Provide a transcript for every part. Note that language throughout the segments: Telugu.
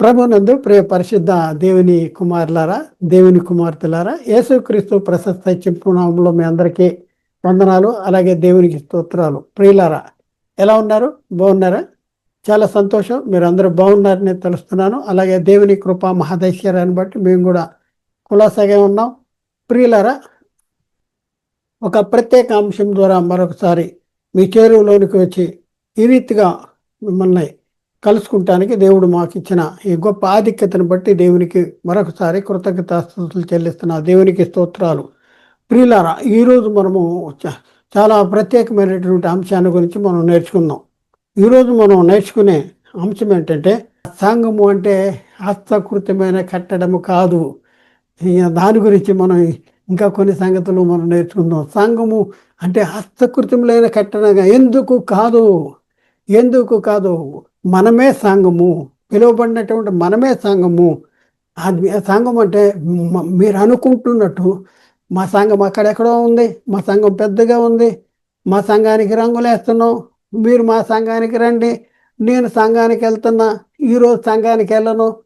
ప్రభునందు ప్రియ పరిశుద్ధ దేవుని కుమారులారా దేవుని కుమార్తెలారా యేసుక్రీస్తు ప్రశస్త చెప్పునామంలో మీ అందరికీ వందనాలు అలాగే దేవునికి స్తోత్రాలు. ప్రియులారా ఎలా ఉన్నారు? బాగున్నారా? చాలా సంతోషం. మీరు అందరూ బాగున్నారని తెలుస్తున్నాను. అలాగే దేవుని కృప మహాదైశ్వర్యాన్ని బట్టి మేము కూడా కులాసాగా ఉన్నాం. ప్రియులారా ఒక ప్రత్యేక అంశం ద్వారా మరొకసారి మీ చేరువలోనికి వచ్చి ఈ రీతిగా మిమ్మల్ని కలుసుకుంటానికి దేవుడు మాకు ఇచ్చిన ఈ గొప్ప ఆధిక్యతను బట్టి దేవునికి మరొకసారి కృతజ్ఞతాస్తుతులు చెల్లిస్తున్న. దేవునికి స్తోత్రాలు. ప్రియులారా ఈరోజు మనము చ- చాలా ప్రత్యేకమైనటువంటి అంశాన్ని గురించి మనం నేర్చుకుందాం. ఈరోజు మనం నేర్చుకునే అంశం ఏంటంటే సంఘము అంటే హస్తకృతమైన కట్టడము కాదు. దాని గురించి మనం ఇంకా కొన్ని సంగతులు మనం నేర్చుకుందాం. సంఘము అంటే హస్తకృతములైన కట్టడం ఎందుకు కాదు? ఎందుకు కాదు? మనమే సంఘము. పిలువబడినటువంటి మనమే సంఘము. అది సంఘం అంటే మీరు అనుకుంటున్నట్టు మా సంఘం అక్కడెక్కడో ఉంది. మా సంఘం పెద్దగా ఉంది. మా సంఘానికి రంగులేస్తున్నాం మీరు మా సంఘానికి రండి. నేను సంఘానికి వెళ్తున్నా. ఈరోజు సంఘానికి వెళ్ళను.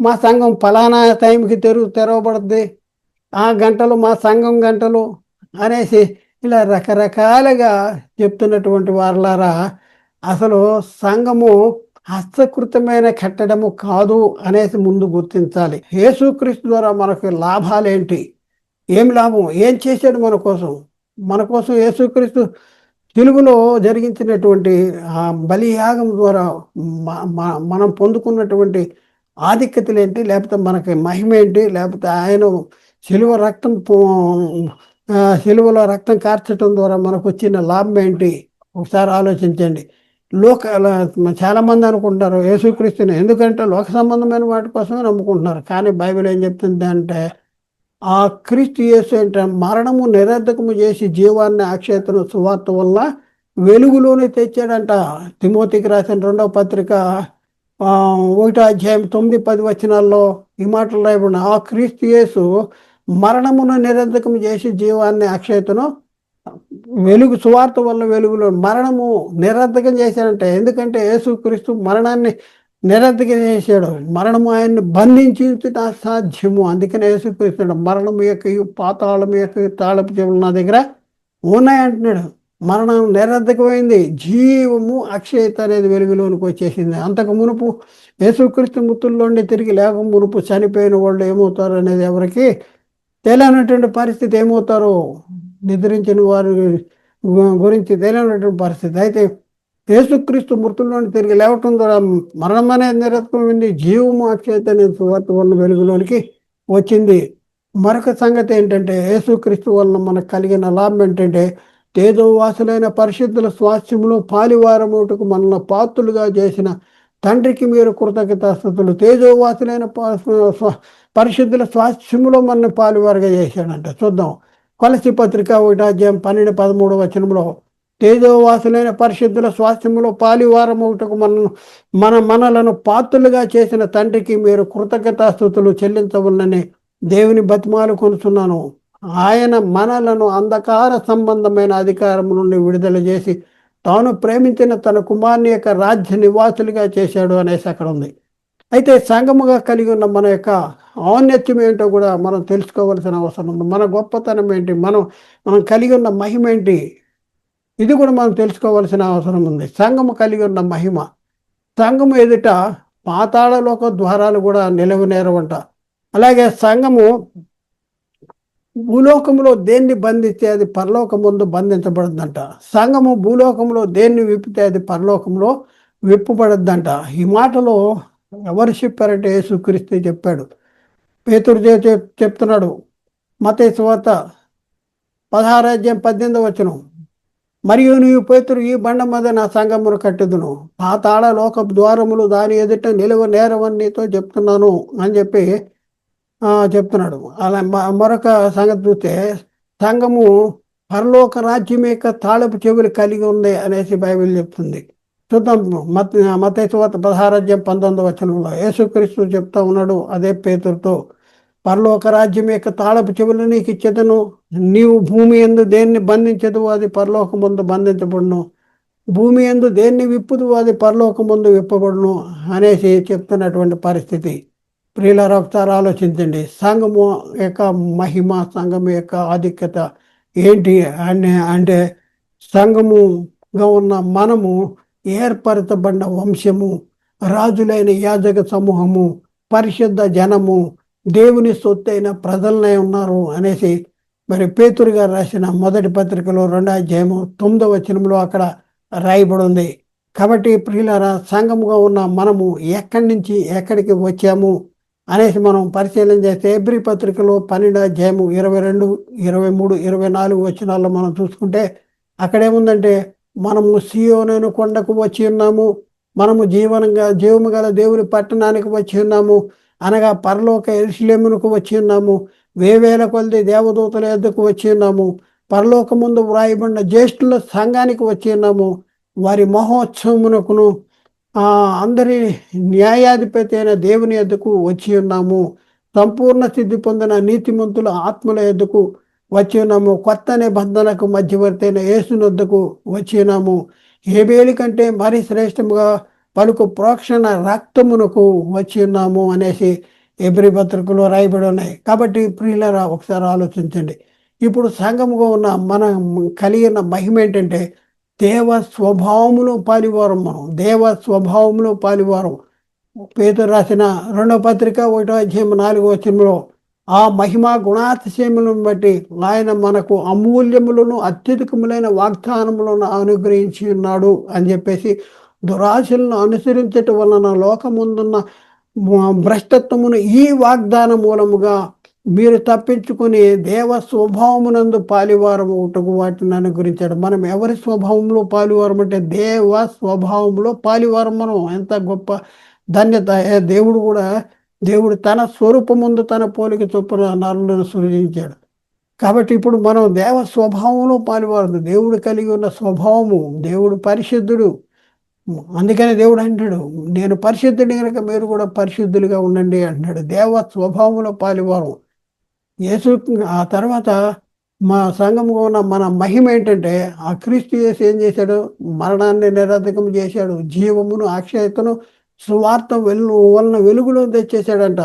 మా సంఘం ఫలానా టైంకి తెరు తెరవబడుద్ది. ఆ గంటలు మా సంఘం గంటలు అనేసి ఇలా రకరకాలుగా చెప్తున్నటువంటి వారులారా అసలు సంఘము హస్తకృతమైన కట్టడము కాదు అనేసి ముందు గుర్తించాలి. యేసుక్రీస్తు ద్వారా మనకు లాభాలేంటి? ఏం లాభం? ఏం చేశాడు మన కోసం? మన కోసం యేసుక్రీస్తు తెలుగులో జరిగించినటువంటి ఆ బలియాగం ద్వారా మనం పొందుకున్నటువంటి ఆధిక్యతలు ఏంటి లేకపోతే మనకి మహిమ ఏంటి లేకపోతే ఆయన శిలువ రక్తం పో- రక్తం కార్చడం ద్వారా మనకు వచ్చిన లాభం ఏంటి ఒకసారి ఆలోచించండి. లోక చాలామంది అనుకుంటారు యేసుక్రీస్తుని. ఎందుకంటే లోక సంబంధమైన వాటి కోసమే నమ్ముకుంటున్నారు. కానీ బైబిల్ ఏం చెప్తుంది అంటే ఆ క్రీస్తు యేసు అంటే మరణము నిరర్ధకము చేసి జీవాన్ని అక్షయతను సువార్త వల్ల వెలుగులోనే తెచ్చాడంట. తిమోతికి రాసిన రెండవ పత్రిక ఒకటో అధ్యాయం తొమ్మిది పది వచనాల్లో ఈ మాటలు రాయబడిన ఆ క్రీస్తు యేసు మరణమును నిరర్ధకం చేసి జీవాన్ని అక్షయతను వెలుగు సువార్త వల్ల వెలుగులో మరణము నిరర్ధకం చేశాడంటే. ఎందుకంటే యేసుక్రీస్తు మరణాన్ని నిరర్ధకం చేశాడు. మరణము ఆయన్ని బంధించుట అసాధ్యము. అందుకనే యేసుక్రీస్తు మరణం యొక్క పాతాళం యొక్క తాళపు చెవులు నా దగ్గర ఉన్నాయంటున్నాడు. మరణం నిరర్ధకమైంది జీవము అక్షయత అనేది వెలుగులోనికి వచ్చేసింది. అంతకు మునుపు యేసుక్రీస్తు ముత్తుల్లోండి తిరిగి లేక మునుపు చనిపోయిన వాళ్ళు ఏమవుతారు అనేది ఎవరికి తెలియనటువంటి పరిస్థితి ఏమవుతారు? నిద్రించిన వారి గురించి తెలియనటువంటి పరిస్థితి. అయితే యేసుక్రీస్తు మృతుల్లోని తిరిగి లేవటం ద్వారా మరణం అనేది నిరత్వమైంది జీవము అక్షయత సువార్త వలన వెలుగులోనికి వచ్చింది. మరొక సంగతి ఏంటంటే యేసుక్రీస్తు వలన మనకు కలిగిన లాభం ఏంటంటే తేజోవాసులైన పరిశుద్ధుల స్వాస్థ్యములో పాలివారముటకు మనల్ని పాత్రులుగా చేసిన తండ్రికి మీరు కృతజ్ఞతాస్థుతులు తేజోవాసులైన పా- పరిశుద్ధుల స్వాస్థ్యంలో మనల్ని పాలివారుగా చేశాడంట. చూద్దాం. కొలసి పత్రిక ఒకటాధ్యాయం పన్నెండు పదమూడు వచనంలో తేజోవాసులైన పరిశుద్ధుల స్వాస్థ్యములో ఒకటకు మనను మన మనలను పాత్రులుగా చేసిన తండ్రికి మీరు కృతజ్ఞతాస్థుతులు చెల్లించవలనని దేవుని బతిమాలు కొనుచున్నాను. ఆయన మనలను అంధకార సంబంధమైన అధికారం నుండి విడుదల చేసి తాను ప్రేమించిన తన కుమార్ని యొక్క రాజ్య నివాసులుగా చేశాడు అనేసి అక్కడ ఉంది. అయితే సంగముగా కలిగి ఉన్న మన యొక్క ఔన్నత్యం ఏంటో కూడా మనం తెలుసుకోవాల్సిన అవసరం ఉంది. మన గొప్పతనం ఏంటి? మనం మనం కలిగి ఉన్న మహిమ ఏంటి? ఇది కూడా మనం తెలుసుకోవాల్సిన అవసరం ఉంది. సంఘము కలిగి ఉన్న మహిమ. సంఘము ఎదుట పాతాళలోక ద్వారాలు కూడా నిలవనేరవంట అలాగే సంఘము భూలోకంలో దేన్ని బంధిస్తే అది పరలోకం ముందు బంధించబడద్దంట సంఘము భూలోకంలో దేన్ని విప్పితే అది పరలోకంలో విప్పబడద్దంట ఈ మాటలో ఎవరు చెప్పారంటే యేసుక్రీస్తే చెప్పాడు. పేతురు చెప్- చెప్తున్నాడు. మత సువార్త పదహారు పద్దెనిమిది వచనం. మరియు నీవు పేతురు ఈ బండ మీద నా సంగమును కట్టుదును. పాతాళ లోక ద్వారములు దాని ఎదుట నిలువ నేరం నీతో చెప్తున్నాను అని చెప్పి చెప్తున్నాడు. అలా మ- మరొక సంగతి చూస్తే సంఘము పరలోక రాజ్యం యొక్క తాళపు చెవులు కలిగి ఉంది అనేసి బైబిల్ చెప్తుంది. చూద్దాం. మత మత పంతొమ్మిది వచనంలో యేసుక్రీస్తు చెప్తా ఉన్నాడు అదే పేతురుతో పరలోక రాజ్యం యొక్క తాళపు చెవులు నీకు ఇచ్చేదను నీవు భూమి ఎందు దేన్ని బంధించదు అది పరలోక ముందు బంధించబడును. భూమి ఎందు దేన్ని విప్పుదు అది పరలోక ముందు విప్పబడును అనేసి చెప్తున్నటువంటి పరిస్థితి. ప్రియులారా ఒకసారి ఆలోచించండి. సంఘము యొక్క మహిమ సంఘము యొక్క ఆధిక్యత ఏంటి? అని అంటే సంఘముగా ఉన్న మనము ఏర్పరచబడిన వంశము రాజులైన యాజక సమూహము పరిశుద్ధ జనము దేవుని సొత్తైన ప్రజలనే ఉన్నారు అనేసి మరి పేతురు గారు రాసిన మొదటి పత్రికలో రెండో అధ్యాయము తొమ్మిదో వచనంలో అక్కడ రాయబడి ఉంది కాబట్టి ప్రియులారా సంఘముగా ఉన్న మనము ఎక్కడి నుంచి ఎక్కడికి వచ్చాము అనేసి మనం పరిశీలన చేస్తే ఎబ్రి పత్రికలో పన్నెండు అధ్యాయము ఇరవై రెండు ఇరవై మూడు ఇరవై నాలుగు వచనాల్లో మనం చూసుకుంటే అక్కడేముందంటే మనము సియోనైన కొండకు వచ్చి ఉన్నాము. మనము జీవనంగా జీవము గల దేవుని పట్టణానికి వచ్చి ఉన్నాము. అనగా పరలోక ఎరుసలేమునకు వచ్చి ఉన్నాము. వేవేల కొలది దేవదూతల ఎద్దకు వచ్చి ఉన్నాము. పరలోక ముందు వ్రాయబడిన జ్యేష్ఠుల సంఘానికి వచ్చి ఉన్నాము. వారి మహోత్సవమునకును అందరి న్యాయాధిపతి అయిన దేవుని ఎద్దకు వచ్చి ఉన్నాము. సంపూర్ణ సిద్ధి పొందిన నీతిమంతుల ఆత్మల ఎద్దకు వచ్చినాము. కొత్త నిబంధనకు మధ్యవర్తి అయిన యేసునొద్దకు వచ్చినాము. ఉన్నాము కంటే మరి శ్రేష్టముగా పలుకు ప్రోక్షణ రక్తమునకు వచ్చి ఉన్నాము అనేసి ఎబ్రి పత్రికలో రాయబడి ఉన్నాయి. కాబట్టి ప్రియులరా ఒకసారి ఆలోచించండి. ఇప్పుడు సంఘముగా ఉన్న మనం కలిగిన మహిమ ఏంటంటే దేవ స్వభావములో పాలివారం మనం. దేవ స్వభావంలో పాలివారం. పేదరు రాసిన రెండవ పత్రిక ఒకటో అధ్యాయం నాలుగో వచనంలో ఆ మహిమ గుణాతిశయములను బట్టి ఆయన మనకు అమూల్యములను అత్యధికములైన వాగ్దానములను అనుగ్రహించి ఉన్నాడు అని చెప్పేసి దురాశలను అనుసరించటం వలన లోకముందున్న భ్రష్టత్వమును ఈ వాగ్దానం మూలముగా మీరు తప్పించుకుని దేవ స్వభావమునందు పాలివారం ఒకటకు వాటిని అనుగ్రహించాడు. మనం ఎవరి స్వభావంలో పాలివారం అంటే దేవ స్వభావంలో పాలివారం మనం ఎంత గొప్ప ధన్యత. దేవుడు కూడా దేవుడు తన స్వరూపముందు తన పోలిక చొప్పున నరులను సృజించాడు. కాబట్టి ఇప్పుడు మనం దేవ స్వభావంలో పాలివారు దేవుడు కలిగి ఉన్న స్వభావము దేవుడు పరిశుద్ధుడు. అందుకనే దేవుడు అంటాడు నేను పరిశుద్ధుడి కనుక మీరు కూడా పరిశుద్ధులుగా ఉండండి అంటాడు. దేవ స్వభావంలో పాలివారం యేసు ఆ తర్వాత మా సంఘంగా ఉన్న మన మహిమ ఏంటంటే ఆ క్రీస్తు యేసు ఏం చేశాడు? మరణాన్ని నిరర్ధకం చేశాడు. జీవమును అక్షయతను సువార్త వెలు వలన వెలుగులో తెచ్చేసాడంట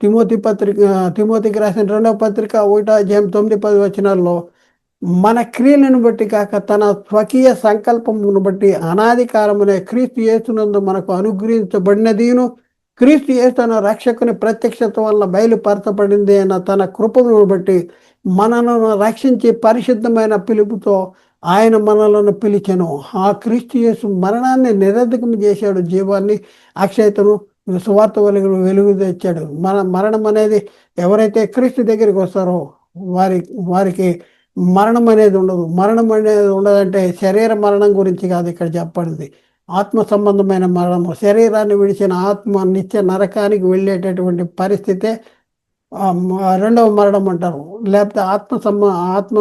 తిమోతి పత్రిక తిమోతికి రాసిన రెండవ పత్రిక ఒకటో అధ్యాయం తొమ్మిది పది వచనాల్లో మన క్రియలను బట్టి కాక తన స్వకీయ సంకల్పమును బట్టి అనాధికారమునే క్రీస్తు యేసునందు మనకు అనుగ్రహించబడినదిను క్రీస్తు యేసు రక్షకుని ప్రత్యక్షత వల్ల బయలుపరచబడింది అన్న తన కృపను బట్టి మనను రక్షించి పరిశుద్ధమైన పిలుపుతో ఆయన మనలను పిలిచెను ఆ క్రీస్తు యేసు మరణాన్ని నిరర్ధకం చేశాడు. జీవాన్ని అక్షయతను సువార్త వెలుగు వెలుగు తెచ్చాడు. మన మరణం అనేది ఎవరైతే క్రీస్తు దగ్గరికి వస్తారో వారి వారికి మరణం అనేది ఉండదు. మరణం అనేది ఉండదంటే శరీర మరణం గురించి కాదు ఇక్కడ చెప్పండి ఆత్మ సంబంధమైన మరణము. శరీరాన్ని విడిచిన ఆత్మ నిత్య నరకానికి వెళ్ళేటటువంటి పరిస్థితే రెండవ మరణం అంటారు. లేకపోతే ఆత్మ సంబ ఆత్మ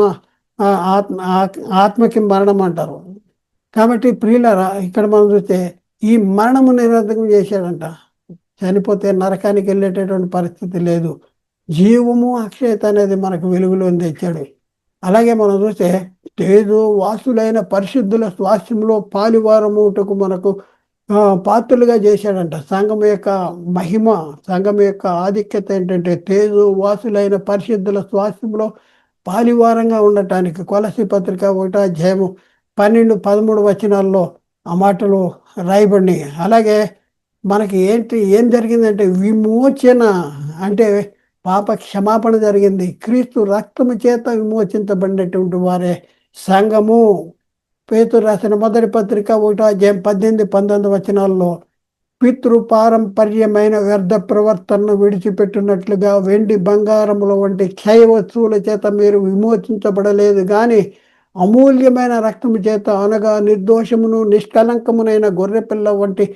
ఆత్మ ఆత్మకి మరణం అంటారు. కాబట్టి ప్రియులరా ఇక్కడ మనం చూస్తే ఈ మరణము నిరోధకం చేశాడంట. చనిపోతే నరకానికి వెళ్ళేటటువంటి పరిస్థితి లేదు. జీవము అక్షయత అనేది మనకు వెలుగులో తెచ్చాడు. అలాగే మనం చూస్తే తేజు వాసులైన పరిశుద్ధుల స్వాస్థ్యంలో పాలివారముటకు మనకు పాత్రలుగా చేశాడంట. సంఘం యొక్క మహిమ సంఘం యొక్క ఆధిక్యత ఏంటంటే తేజు వాసులైన పరిశుద్ధుల స్వాస్థ్యంలో పాలివారంగా ఉండటానికి కొలసి పత్రిక ఒకటో అధ్యాయము పన్నెండు పదమూడు వచనాల్లో ఆ మాటలు రాయబడినాయి. అలాగే మనకి ఏంటి ఏం జరిగిందంటే విమోచన అంటే పాప క్షమాపణ జరిగింది. క్రీస్తు రక్తము చేత విమోచించబడినటువంటి వారే సంఘము. పేతురు రాసిన మొదటి పత్రిక ఒకటో అధ్యాయం పద్దెనిమిది పంతొమ్మిది వచనాల్లో పితృపారంపర్యమైన వ్యర్థ ప్రవర్తనను విడిచిపెట్టినట్లుగా వెండి బంగారముల వంటి క్షయ వస్తువుల చేత మీరు విమోచించబడలేదు. కానీ అమూల్యమైన రక్తము చేత అనగా నిర్దోషమును నిష్కలంకమునైన గొర్రెపిల్ల వంటి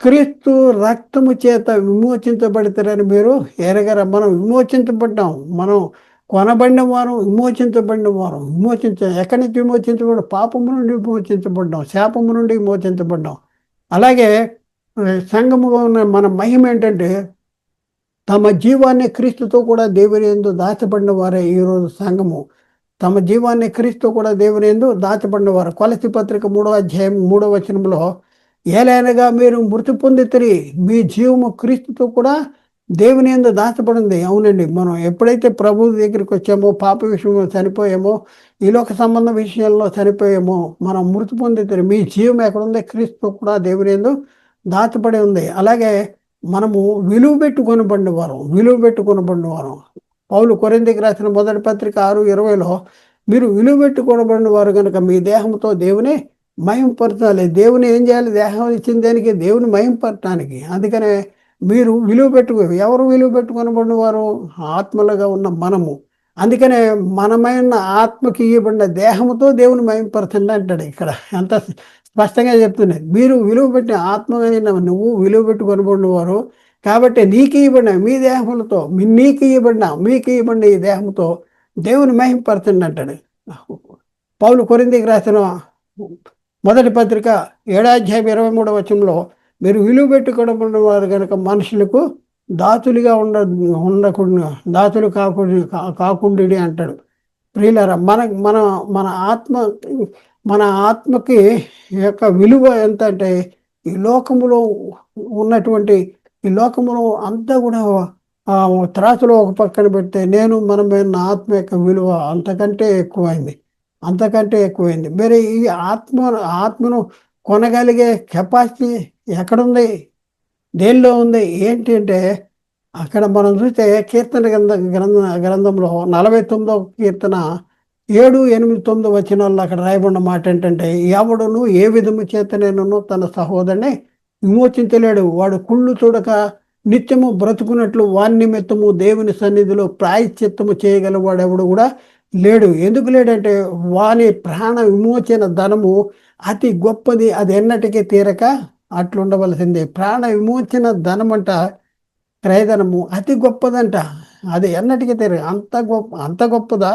క్రీస్తు రక్తము చేత విమోచించబడతారని మీరు ఎరగరా. మనం విమోచించబడ్డాం. మనం కొనబడిన వారం విమోచించబడిన వారం విమోచించ ఎక్కడి నుంచి విమోచించబడ్డాం? పాపము నుండి విమోచించబడ్డాం. శాపము నుండి విమోచించబడ్డాం. అలాగే సంఘముగా ఉన్న మన మహిమ ఏంటంటే తమ జీవాన్ని క్రీస్తుతో కూడా దేవుని ఎందు దాచబడిన వారే ఈరోజు సంఘము. తమ జీవాన్ని క్రీస్తు కూడా దేవుని ఎందు దాచబడినవారు కొలసి పత్రిక మూడవ అధ్యాయం మూడో వచనంలో ఏలైనగా మీరు మృతి పొందితిరి మీ జీవము క్రీస్తుతో కూడా దేవుని ఎందు దాచబడింది. అవునండి మనం ఎప్పుడైతే ప్రభు దగ్గరికి వచ్చామో పాప విషయంలో చనిపోయామో ఈ లోక సంబంధ విషయంలో చనిపోయామో మనం మృతి పొందితే మీ జీవం ఎక్కడుందో క్రీస్తు కూడా దేవుని ఎందు దాచబడి ఉంది. అలాగే మనము విలువ పెట్టుకొనబడిన వారం విలువ పెట్టుకొనబడిన వారం పౌలు కొరిందికి రాసిన మొదటి పత్రిక ఆరు ఇరవైలో మీరు విలువ పెట్టుకోనబడిన వారు కనుక మీ దేహంతో దేవుని మహింపరచాలి. దేవుని ఏం చేయాలి? దేహం ఇచ్చిన దేనికి? దేవుని మహింపరచడానికి. అందుకనే మీరు విలువ పెట్టుకో ఎవరు విలువ పెట్టుకొనబడిన వారు ఆత్మలుగా ఉన్న మనము. అందుకనే మనమైన ఆత్మకి ఇవ్వబడిన దేహంతో దేవుని మహింపరచండి అంటాడు ఇక్కడ. ఎంత స్పష్టంగా చెప్తున్నాయి. మీరు విలువ పెట్టిన ఆత్మమైన నువ్వు విలువ పెట్టి వారు కాబట్టి నీకు ఇవ్వబడిన మీ దేహములతో నీకు ఇవ్వబడిన మీకు ఇవ్వబడిన ఈ దేహంతో దేవుని మహింపరచండి అంటాడు. పౌలు కొరిందికి రాసిన మొదటి పత్రిక ఏడాధ్యాయం ఇరవై మూడవ వచనంలో మీరు విలువ పెట్టుకోవడం వారు కనుక మనుషులకు దాతులుగా ఉండ ఉండకుండా దాతులు కాకుండా కాకుండా అంటాడు. ప్రియులరా మన మన మన ఆత్మ మన ఆత్మకి యొక్క విలువ ఎంత అంటే ఈ లోకములో ఉన్నటువంటి ఈ లోకములో అంతా కూడా త్రాసులో ఒక పక్కన పెడితే నేను మనమైన ఆత్మ యొక్క విలువ అంతకంటే ఎక్కువైంది. అంతకంటే ఎక్కువైంది. మరి ఈ ఆత్మ ఆత్మను కొనగలిగే కెపాసిటీ ఎక్కడుంది? దేనిలో ఉంది? ఏంటి అంటే అక్కడ మనం చూస్తే కీర్తన గ్రంథ గ్రంథ గ్రంథంలో నలభై తొమ్మిదో కీర్తన ఏడు ఎనిమిది తొమ్మిది వచ్చిన వాళ్ళు అక్కడ రాయబడిన మాట ఏంటంటే ఎవడును ఏ విధము చేతనేనను తన సహోదరుని విమోచించలేడు. వాడు కుళ్ళు చూడక నిత్యము బ్రతుకున్నట్లు వాని నిమిత్తము దేవుని సన్నిధిలో ప్రాయశ్చిత్తము చేయగలవాడెవడు కూడా లేడు. ఎందుకు లేడంటే వాని ప్రాణ విమోచన ధనము అతి గొప్పది అది ఎన్నటికీ తీరక అట్లుండవలసిందే. ప్రాణ విమోచన ధనం అంట క్రయధనము అతి గొప్పదంట. అది ఎన్నటికీ తెలియదు అంత గొప్ప అంత గొప్పదా?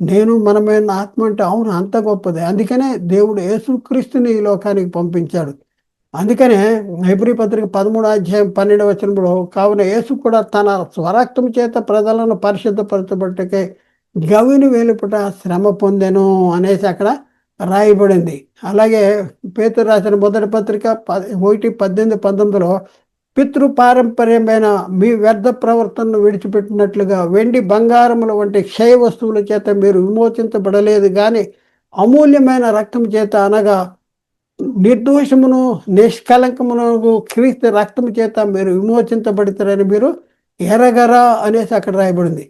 నేను మనమైన ఆత్మ అంటే అవును అంత గొప్పదే. అందుకనే దేవుడు యేసుక్రీస్తుని ఈ లోకానికి పంపించాడు. అందుకనే హైబ్రి పత్రిక పదమూడు అధ్యాయం పన్నెండు వచ్చినప్పుడు కావున యేసు కూడా తన స్వరక్తం చేత ప్రజలను పరిశుద్ధపరచబట్టకే గవిని వెలుపుట శ్రమ పొందెను అనేసి అక్కడ రాయబడింది. అలాగే పేతురు రాసిన మొదటి పత్రిక ఒకటి పద్దెనిమిది పంతొమ్మిదిలో పితృ పారంపర్యమైన మీ వ్యర్థ ప్రవర్తనను విడిచిపెట్టినట్లుగా వెండి బంగారముల వంటి క్షయ వస్తువుల చేత మీరు విమోచించబడలేదు కానీ అమూల్యమైన రక్తం చేత అనగా నిర్దోషమును నిష్కలంకమును క్రీస్తు రక్తం చేత మీరు విమోచించబడతారని మీరు ఎరగరా అనేసి అక్కడ రాయబడింది.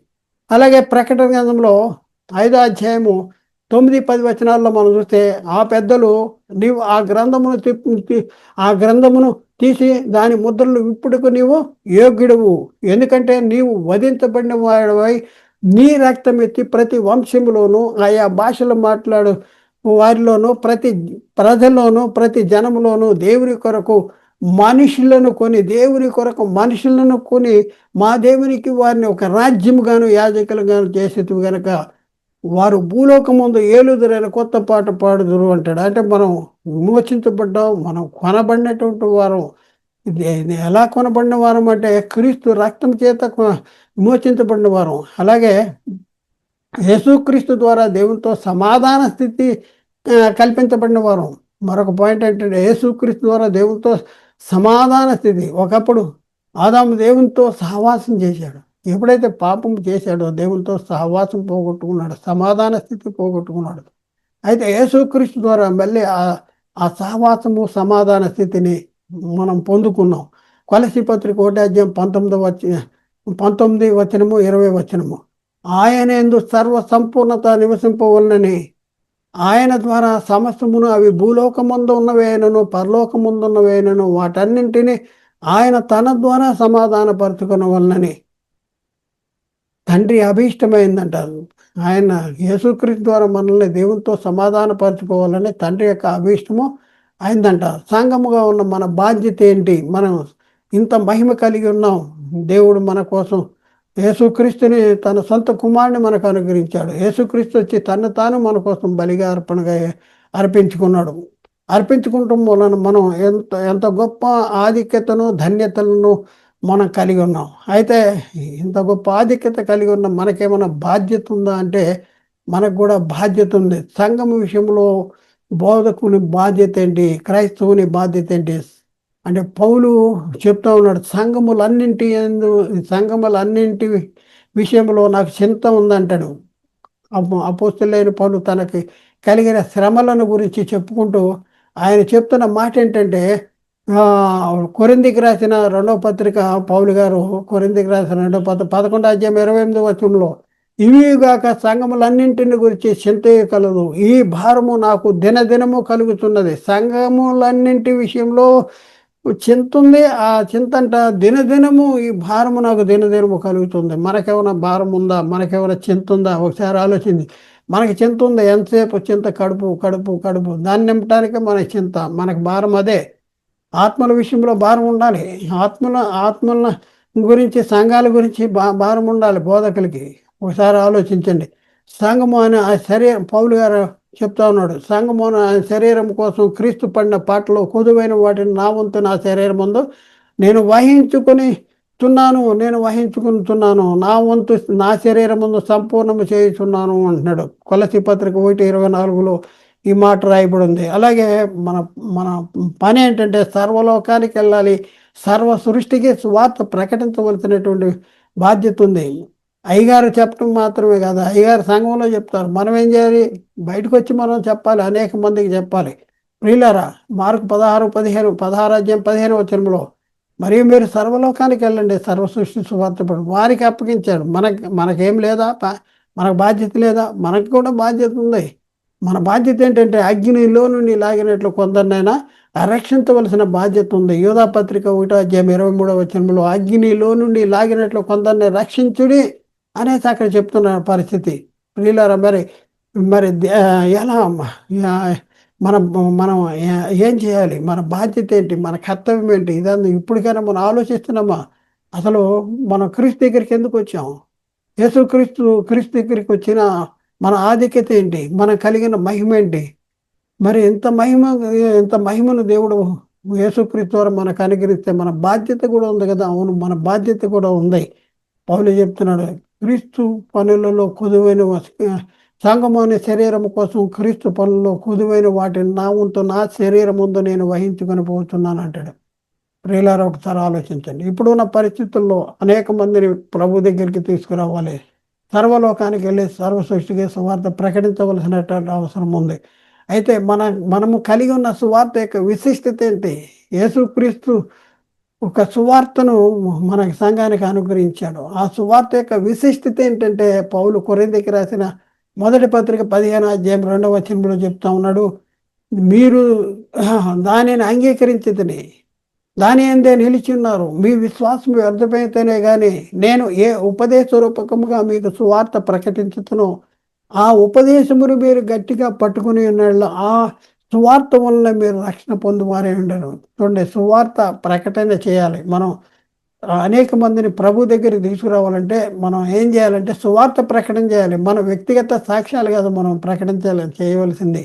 అలాగే ప్రకటన గ్రంథంలో ఐదో అధ్యాయము తొమ్మిది పది వచనాల్లో మనం చూస్తే ఆ పెద్దలు నీవు ఆ గ్రంథమును ఆ గ్రంథమును తీసి దాని ముద్రలు ఇప్పుడుకు నీవు యోగ్యుడువు. ఎందుకంటే నీవు వధించబడిన వాడవై నీ రక్తం ఎత్తి ప్రతి వంశంలోనూ ఆయా భాషలు మాట్లాడు వారిలోనూ ప్రతి ప్రజల్లోనూ ప్రతి జనములోనూ దేవుని కొరకు మనుషులను కొని దేవుని కొరకు మనుషులను కొని మా దేవునికి వారిని ఒక రాజ్యముగాను యాజకులుగాను చేసేది కనుక వారు భూలోకం ముందు ఏలుదురైన కొత్త పాట పాడుదురు అంటాడు. అంటే మనం విమోచించబడ్డాం మనం కొనబడినటువంటి వారం. ఎలా కొనబడిన వారం అంటే క్రీస్తు రక్తం చేత విమోచించబడిన వారం. అలాగే యేసుక్రీస్తు ద్వారా దేవునితో సమాధాన స్థితి కల్పించబడిన వారం. మరొక పాయింట్ ఏంటంటే యేసుక్రీస్తు ద్వారా దేవునితో సమాధాన స్థితి. ఒకప్పుడు ఆదాము దేవునితో సహవాసం చేశాడు. ఎప్పుడైతే పాపం చేశాడో దేవునితో సహవాసం పోగొట్టుకున్నాడు సమాధాన స్థితి పోగొట్టుకున్నాడు. అయితే యేసుక్రీస్తు ద్వారా మళ్ళీ ఆ సహవాసము సమాధాన స్థితిని మనం పొందుకున్నాం. కొలసి పత్రిక ఒకటి పంతొమ్మిది వచ్చి పంతొమ్మిది వచనము ఇరవై వచనము. ఆయన ఎందు సర్వ సంపూర్ణత నివసింపవలనని ఆయన ద్వారా సమస్తమును అవి భూలోకముందు ఉన్నవేనను పరలోకముందు ఉన్నవేనను వాటన్నింటినీ ఆయన తన ద్వారా సమాధానపరచుకునవలనని తండ్రి అభీష్టమైందంటారు. ఆయన యేసుక్రీస్తు ద్వారా మనల్ని దేవునితో సమాధానపరచుకోవాలని తండ్రి యొక్క అభీష్టము అయిందంట సంగముగా ఉన్న మన బాధ్యత ఏంటి? మనం ఇంత మహిమ కలిగి ఉన్నాం. దేవుడు మన కోసం యేసుక్రీస్తుని తన సొంత కుమారుని మనకు అనుగ్రహించాడు. యేసుక్రీస్తు వచ్చి తను తాను మన కోసం బలిగా అర్పణగా అర్పించుకున్నాడు. అర్పించుకుంటాం వలన మనం ఎంత ఎంత గొప్ప ఆధిక్యతను ధన్యతలను మనం కలిగి ఉన్నాం. అయితే ఇంత గొప్ప ఆధిక్యత కలిగి ఉన్న మనకేమైనా బాధ్యత ఉందా అంటే మనకు కూడా బాధ్యత ఉంది. సంఘం విషయంలో బోధకుని బాధ్యత ఏంటి? క్రైస్తవుని బాధ్యత ఏంటి? అంటే పౌలు చెప్తా ఉన్నాడు సంఘములన్నింటి ఎందు సంఘములన్నింటి విషయంలో నాకు చింత ఉందంటాడు. అపోస్తులైన పౌలు తనకి కలిగిన శ్రమలను గురించి చెప్పుకుంటూ ఆయన చెప్తున్న మాట ఏంటంటే కొరిందికి రాసిన రెండవ పత్రిక పౌలు గారు కొరిందికి రాసిన రెండవ పత్ర పదకొండు అధ్యాయం ఇరవై ఎనిమిది వచనంలో ఇవిగాక సంఘములన్నింటిని గురించి చింత కలదు. ఈ భారము నాకు దినదినము కలుగుతున్నది. సంఘములన్నింటి విషయంలో చింత ఉంది ఆ చింత అంట దినదినము ఈ భారము నాకు దినదినము కలుగుతుంది. మనకేమైనా భారం ఉందా? మనకేమైనా చింత ఉందా ఒకసారి ఆలోచించి. మనకి చింత ఉందా ఎంతసేపు చింత? కడుపు కడుపు కడుపు. దాన్ని నింపడానికి మనకి చింత. మనకు భారం అదే. ఆత్మల విషయంలో భారం ఉండాలి. ఆత్మల ఆత్మల గురించి సంఘాల గురించి భారం ఉండాలి బోధకులకి. ఒకసారి ఆలోచించండి. సంఘము అనే ఆ శరీరం పౌలు గారు చెప్తా ఉన్నాడు సంఘము ఆయన శరీరం కోసం క్రీస్తు పడిన పాటలో కొదువైన వాటిని నా వంతు నా శరీరం ముందు నేను వహించుకుని తున్నాను నేను వహించుకుంటున్నాను నా వంతు నా శరీరం ముందు సంపూర్ణము చేయుచున్నాను అంటున్నాడు. కొలసి పత్రిక ఒకటి ఇరవై నాలుగులో ఈ మాట రాయబడి ఉంది అలాగే మన మన పని ఏంటంటే సర్వలోకానికి వెళ్ళాలి. సర్వ సృష్టికి స్వార్థ ప్రకటించవలసినటువంటి బాధ్యత ఉంది. అయ్యగారు చెప్పడం మాత్రమే కాదు అయ్యగారు సంఘంలో చెప్తారు మనం ఏం చేయాలి? బయటకు వచ్చి మనం చెప్పాలి అనేక మందికి చెప్పాలి. ప్రియులరా మార్కు పదహారు పదిహేను పదహారాజ్యం పదిహేను వచనంలో మరియు మీరు సర్వలోకానికి వెళ్ళండి సర్వ సృష్టి సువార్తపడు వారికి అప్పగించాడు మనకి మనకేం లేదా? మనకు బాధ్యత లేదా? మనకు కూడా బాధ్యత ఉంది. మన బాధ్యత ఏంటంటే అగ్నిలో నుండి లాగినట్లు కొందరినైనా రక్షించవలసిన బాధ్యత ఉంది. యోధా పత్రిక ఒకటో అధ్యాయం ఇరవై మూడవ వచనంలో అగ్నిలో నుండి లాగినట్లు కొందరిని రక్షించుడి అనేసి అక్కడ చెప్తున్న పరిస్థితి. ప్రియులారా మరి మరి ఎలా మనం మనం ఏం చేయాలి? మన బాధ్యత ఏంటి? మన కర్తవ్యం ఏంటి? ఇదంతా ఇప్పటికైనా మనం ఆలోచిస్తున్నామా? అసలు మనం క్రీస్తు దగ్గరికి ఎందుకు వచ్చాం? యేసు క్రీస్తు క్రీస్తు దగ్గరికి వచ్చిన మన ఆధిక్యత ఏంటి? మనం కలిగిన మహిమ ఏంటి? మరి ఎంత మహిమ ఎంత మహిమను దేవుడు యేసుక్రీస్తు ద్వారా మనకు అనుగ్రహిస్తే మన బాధ్యత కూడా ఉంది కదా? అవును మన బాధ్యత కూడా ఉంది. పౌలు చెప్తున్నాడు క్రీస్తు పనులలో కొదువైన సంగము అనే శరీరం కోసం క్రీస్తు పనుల్లో కొదువైన వాటిని నా ఉంటూ నా శరీరం ముందు నేను వహించుకొని పోతున్నాను అంటాడు. ప్రియులారు ఒకసారి ఆలోచించండి. ఇప్పుడున్న పరిస్థితుల్లో అనేక మందిని ప్రభు దగ్గరికి తీసుకురావాలి. సర్వలోకానికి వెళ్ళి సర్వ సృష్టికి సువార్త ప్రకటించవలసినటువంటి అవసరం ఉంది. అయితే మన మనము కలిగి ఉన్న సువార్త యొక్క విశిష్టత ఏంటి? యేసుక్రీస్తు ఒక సువార్తను మన సంఘానికి అనుగ్రహించాడు. ఆ సువార్త యొక్క విశిష్టత ఏంటంటే పౌలు కొరిందికి రాసిన మొదటి పత్రిక పదిహేను అధ్యాయం రెండవ వచనంలో చెప్తా ఉన్నాడు మీరు దానిని అంగీకరించదని దాని అందే నిలిచి ఉన్నారు మీ విశ్వాసం వ్యర్థమైతేనే కానీ నేను ఏ ఉపదేశ రూపకముగా మీకు సువార్త ప్రకటించుతునో ఆ ఉపదేశమును మీరు గట్టిగా పట్టుకుని ఉన్న ఆ సువార్త వలన మీరు రక్షణ పొందువారే ఉండరు. చూడండి సువార్త ప్రకటన చేయాలి. మనం అనేక మందిని ప్రభు దగ్గరికి తీసుకురావాలంటే మనం ఏం చేయాలంటే సువార్త ప్రకటన చేయాలి. మన వ్యక్తిగత సాక్ష్యాలు కాదు మనం ప్రకటించాలి చేయవలసింది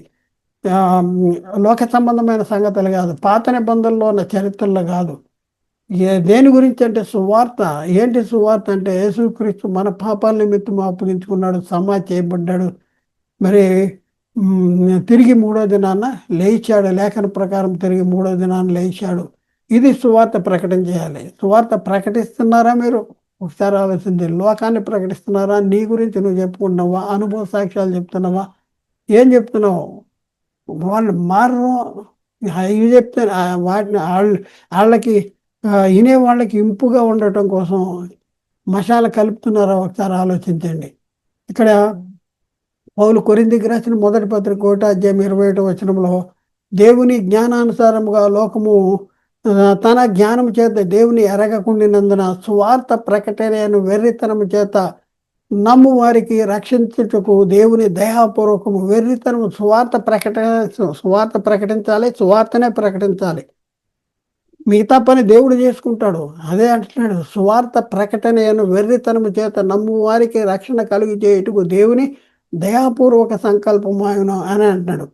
లోక సంబంధమైన సంగతులు కాదు పాత నిబంధనలో ఉన్న చరిత్రలో కాదు. దేని గురించి అంటే సువార్త. ఏంటి సువార్త అంటే యేసుక్రీస్తు మన పాపాల నిమిత్తం అప్పగించుకున్నాడు సమా చేయబడ్డాడు. మరి తిరిగి మూడో దినాన లేచాడు లేఖన ప్రకారం తిరిగి మూడో దినాన లేచాడు. ఇది సువార్త ప్రకటన చేయాలి. సువార్త ప్రకటిస్తున్నారా మీరు? ఒకసారి ఆలోచించి లోకాన్ని ప్రకటిస్తున్నారా? నీ గురించి నువ్వు చెప్పుకుంటున్నావా? అనుభవ సాక్ష్యాలు చెప్తున్నావా? ఏం చెప్తున్నావు? వాళ్ళు మారరు. ఇవి చెప్తే వాటిని వాళ్ళ వాళ్ళకి వినే వాళ్ళకి ఇంపుగా ఉండటం కోసం మసాలా కలుపుతున్నారో ఒకసారి ఆలోచించండి. ఇక్కడ పౌలు కొరిందికి రాసిన మొదటి పత్రిక కోట అధ్యాయం ఇరవై ఒకటి వచనంలో దేవుని జ్ఞానానుసారముగా లోకము తన జ్ఞానం చేత దేవుని ఎరగకుండినందున స్వార్థ ప్రకటన వెర్రితనము చేత నమ్ము వారికి రక్షించుటకు దేవుని దయాపూర్వకము వెర్రితనము స్వార్థ ప్రకటన సువార్త ప్రకటించాలి సువార్తనే ప్రకటించాలి. మిగతా పని దేవుడు చేసుకుంటాడు. అదే అంటున్నాడు స్వార్థ ప్రకటనను వెర్రితనము చేత నమ్ము వారికి రక్షణ కలిగి చేయుటకు దేవుని దయాపూర్వక సంకల్పమాయను అని అంటున్నాడు.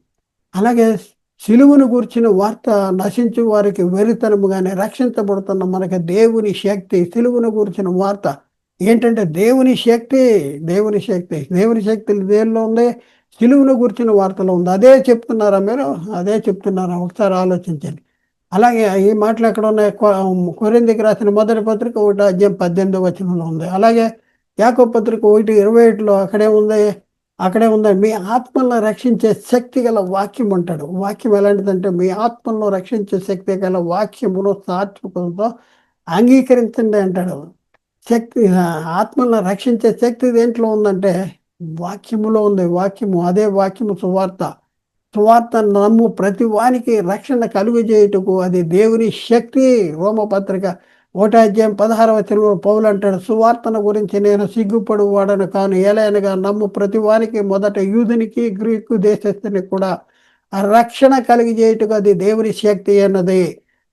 అలాగే సిలువును కూర్చిన వార్త నశించు వారికి వెరితనముగానే రక్షించబడుతున్న మనకి దేవుని శక్తి సిలువును గుర్చిన వార్త ఏంటంటే దేవుని శక్తి దేవుని శక్తి. దేవుని శక్తి దేనిలో ఉంది? సిలువును గుర్చిన వార్తలో ఉంది. అదే చెప్తున్నారా మీరు? అదే చెప్తున్నారా? ఒకసారి ఆలోచించండి. అలాగే ఈ మాటలు ఎక్కడ ఉన్నాయి? కొరిందికి రాసిన మొదటి పత్రిక ఒకటి అధ్యాయం పద్దెనిమిది వచనంలో ఉంది. అలాగే యాకో పత్రిక ఒకటి ఇరవై ఒకటిలో అక్కడే ఉంది. అక్కడే ఉందండి మీ ఆత్మలను రక్షించే శక్తి గల వాక్యం అంటాడు. వాక్యం ఎలాంటిదంటే మీ ఆత్మలను రక్షించే శక్తి గల వాక్యమును సాత్వికంతో అంగీకరించండి అంటాడు. శక్తి ఆత్మలను రక్షించే శక్తి దేంట్లో ఉందంటే వాక్యములో ఉంది. వాక్యము అదే వాక్యము సువార్త. సువార్త నమ్ము ప్రతి వానికి రక్షణ కలుగజేయుటకు అది దేవుని శక్తి. రోమపత్రిక ఓటాధ్యాయం పదహారవ తెలుగు పౌలు అంటాడు సువార్తన గురించి నేను సిగ్గుపడు వాడను కాను ఏలైనగా నమ్ము ప్రతి వానికి మొదట యూదునికి గ్రీకు దేశస్తుని కూడా ఆ రక్షణ కలిగజేయుటకు అది దేవుని శక్తి అన్నది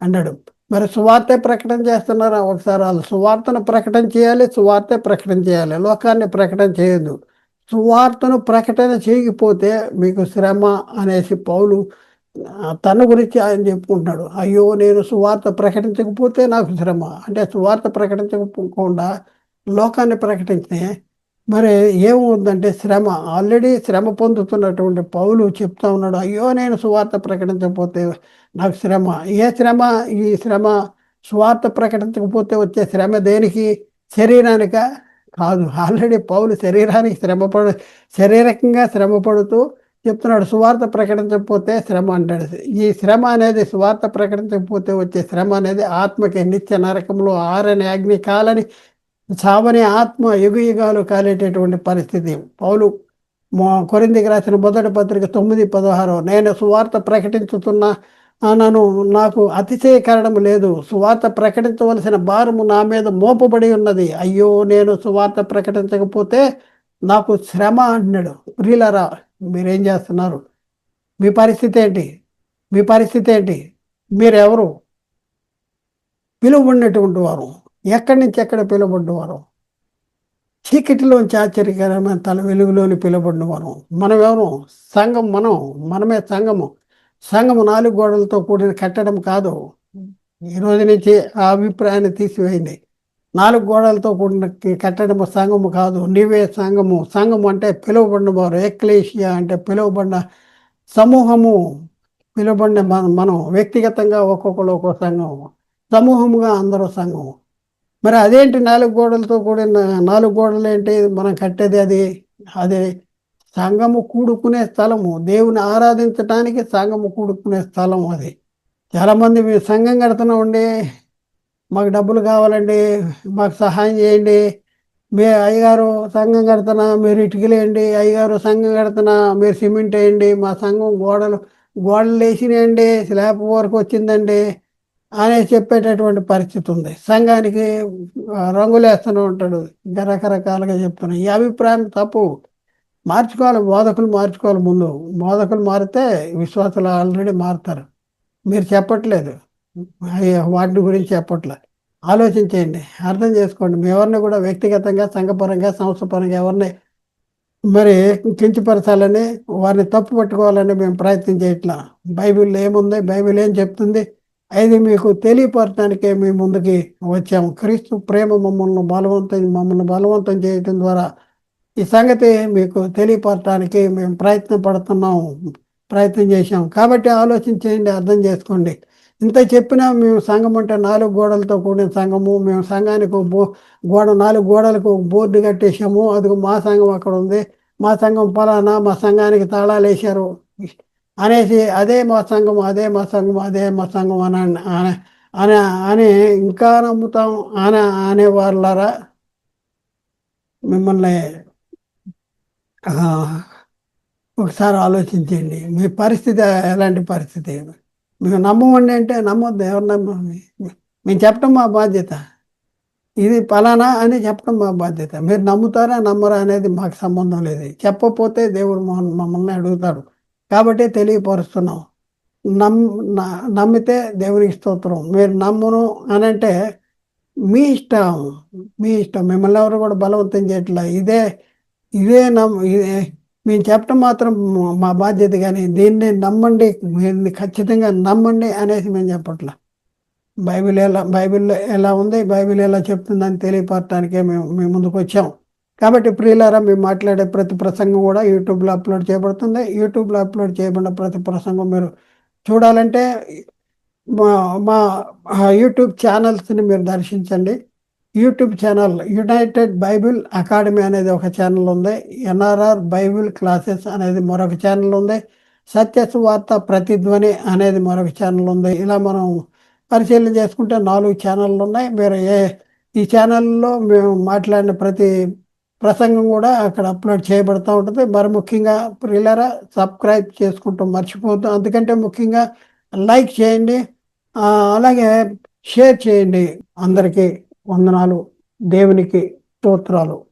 అన్నాడు మరి సువార్తే ప్రకటన చేస్తున్నారా? ఒకసారి వాళ్ళు సువార్తను ప్రకటన చేయాలి సువార్తే ప్రకటన చేయాలి. లోకాన్ని ప్రకటన చేయదు సువార్తను ప్రకటన చేయకపోతే మీకు శ్రమ అనేసి పౌలు తన గురించి ఆయన చెప్పుకుంటున్నాడు. అయ్యో నేను సువార్త ప్రకటించకపోతే నాకు శ్రమ. అంటే సువార్త ప్రకటించకుండా లోకాన్ని ప్రకటించితే మరి ఏముందంటే శ్రమ. ఆల్రెడీ శ్రమ పొందుతున్నటువంటి పౌలు చెప్తా ఉన్నాడు అయ్యో నేను సువార్త ప్రకటించకపోతే నాకు శ్రమ. ఏ శ్రమ? ఈ శ్రమ సువార్త ప్రకటించకపోతే వచ్చే శ్రమ దేనికి? శరీరానిక? కాదు. ఆల్రెడీ పౌలు శరీరానికి శ్రమ పడు శారీరకంగా శ్రమ పడుతూ చెప్తున్నాడు సువార్త ప్రకటించకపోతే శ్రమ అంటాడు. ఈ శ్రమ అనేది సువార్త ప్రకటించకపోతే వచ్చే శ్రమ అనేది ఆత్మకి నిత్య నరకంలో ఆరని అగ్ని కాలని చావని ఆత్మ యుగ కాలేటటువంటి పరిస్థితి. పౌలు కొరిందికి రాసిన మొదటి పత్రిక తొమ్మిది పదహారు నేను సువార్త ప్రకటించుతున్నా నన్ను నాకు అతిశయకరణం లేదు. సువార్త ప్రకటించవలసిన భారము నా మీద మోపబడి ఉన్నది. అయ్యో నేను సువార్త ప్రకటించకపోతే నాకు శ్రమ అంటున్నాడు. ప్రియులరా మీరేం చేస్తున్నారు? మీ పరిస్థితి ఏంటి? మీ పరిస్థితి ఏంటి? మీరెవరు? పిలువబడినటువంటి వారు. ఎక్కడి నుంచి ఎక్కడ పిలువబడ్డవారు చీకటిలోంచి ఆశ్చర్యకరమైన తల వెలుగులోని పిలబడినవారు మనం ఎవరు సంఘం మనం మనమే సంఘము. సంఘము నాలుగు గోడలతో కూడిన కట్టడం కాదు. ఈ రోజు నుంచి ఆ అభిప్రాయాన్ని తీసివేయండి. నాలుగు గోడలతో కూడిన కట్టడము సంఘము కాదు. నీవే సంఘము. సంఘము అంటే పిలువబడిన వారు ఎక్లేషియా అంటే పిలువబడిన సమూహము. పిలువబడిన మనం వ్యక్తిగతంగా ఒక్కొక్కరు ఒక్కో సంఘం సమూహముగా అందరూ సంఘము. మరి అదేంటి నాలుగు గోడలతో కూడిన నాలుగు గోడలు ఏంటి మనం కట్టేది అది? అది సంఘము కూడుకునే స్థలము. దేవుని ఆరాధించటానికి సంఘము కూడుకునే స్థలం అది. చాలామంది మేము సంఘం కడుతున్నామండి మాకు డబ్బులు కావాలండి మాకు సహాయం చేయండి. మీ అయ్యగారు సంఘం కడుతున్నా మీరు ఇటుకలేయండి అయ్యగారు సంఘం కడుతున్నా మీరు సిమెంట్ వేయండి. మా సంఘం గోడలు గోడలు వేసినాయండి స్లాబ్ వరకు వచ్చిందండి. అనే చెప్పేటటువంటి పరిస్థితి ఉంది. సంఘానికి రంగులు వేస్తూనే ఉంటాడు. ఇంకా రకరకాలుగా చెప్తున్నాయి. ఈ అభిప్రాయం తప్పు. మార్చుకోవాలి బోధకులు మార్చుకోవాలి ముందు. బోధకులు మారితే విశ్వాసాలు ఆల్రెడీ మారుతారు. మీరు చెప్పట్లేదు. వాటి గురించి చెప్పట్లేదు ఆలోచించేయండి. అర్థం చేసుకోండి. మీ ఎవరిని కూడా వ్యక్తిగతంగా సంఘపరంగా సంస్థపరంగా ఎవరిని మరి కించపరచాలని వారిని తప్పు పట్టుకోవాలని మేము ప్రయత్నం చేయట్లా. బైబిల్ ఏముంది? బైబిల్ ఏం చెప్తుంది? అది మీకు తెలియపరచడానికే మేము ముందుకి వచ్చాము. క్రీస్తు ప్రేమ మమ్మల్ని బలవంతం మమ్మల్ని బలవంతం చేయటం ద్వారా ఈ సంగతి మీకు తెలియపరచడానికి మేము ప్రయత్నం పడుతున్నాం ప్రయత్నం చేశాం కాబట్టి ఆలోచించేయండి అర్థం చేసుకోండి. ఇంత చెప్పినా మేము సంఘం అంటే నాలుగు గోడలతో కూడిన సంఘము. మేము సంఘానికి బో గోడ నాలుగు గోడలకు బోర్డు కట్టేసాము అది మా సంఘం అక్కడ ఉంది. మా సంఘం పలానా మా సంఘానికి తాళాలు వేశారు. అనేసి అదే మా సంఘం అదే మా సంఘం అదే మా సంఘం అని అని అని ఇంకా నమ్ముతాం అని అనేవాళ్ళారా మిమ్మల్ని ఒకసారి ఆలోచించండి. మీ పరిస్థితి ఎలాంటి పరిస్థితి? మీకు నమ్మవండి అంటే నమ్మొద్దు ఎవరు నమ్మండి మేము చెప్పడం మా బాధ్యత. ఇది పలానా అని చెప్పడం మా బాధ్యత. మీరు నమ్ముతారా నమ్మరా అనేది మాకు సంబంధం లేదు. చెప్పకపోతే దేవుడు మమ్మల్ని అడుగుతాడు. కాబట్టి తెలియపరుస్తున్నాం. నమ్ నమ్మితే దేవునికి స్తోత్రం. మీరు నమ్మును అని అంటే మీ ఇష్టం మీ ఇష్టం. మిమ్మల్ని ఎవరు కూడా బలవంతం చేయట్లా. ఇదే ఇదే నమ్ ఇదే మేము చెప్పడం మాత్రం మా బాధ్యత కానీ దీన్ని నమ్మండి ఖచ్చితంగా నమ్మండి అనేసి మేము చెప్పట్లా. బైబిల్ ఎలా బైబిల్లో ఎలా ఉంది బైబిల్ ఎలా చెప్తుందని తెలియపరచడానికే మేము మేము ముందుకు వచ్చాము కాబట్టి ప్రియులారా మేము మాట్లాడే ప్రతి ప్రసంగం కూడా యూట్యూబ్లో అప్లోడ్ చేయబడుతుంది. యూట్యూబ్లో అప్లోడ్ చేయబడిన ప్రతి ప్రసంగం మీరు చూడాలంటే మా మా యూట్యూబ్ ఛానల్స్ని మీరు దర్శించండి. YouTube channel United Bible Academy అనేది ఒక ఛానల్ ఉంది. ఎన్ఆర్ఆర్ బైబిల్ క్లాసెస్ అనేది మరొక ఛానల్ ఉంది. సత్యస్వార్త ప్రతిధ్వని అనేది మరొక ఛానల్ ఉంది. ఇలా మనం పరిశీలన చేసుకుంటే నాలుగు ఛానళ్ళు ఉన్నాయి. మీరు ఏ ఈ ఛానల్లో మేము మాట్లాడిన ప్రతి ప్రసంగం కూడా అక్కడ అప్లోడ్ చేయబడుతూ ఉంటుంది. మరి ముఖ్యంగా ప్రియులరా సబ్స్క్రైబ్ చేసుకుంటూ మర్చిపోతాం అందుకంటే ముఖ్యంగా లైక్ చేయండి అలాగే షేర్ చేయండి అందరికీ వందనాలు దేవునికి స్తోత్రాలు.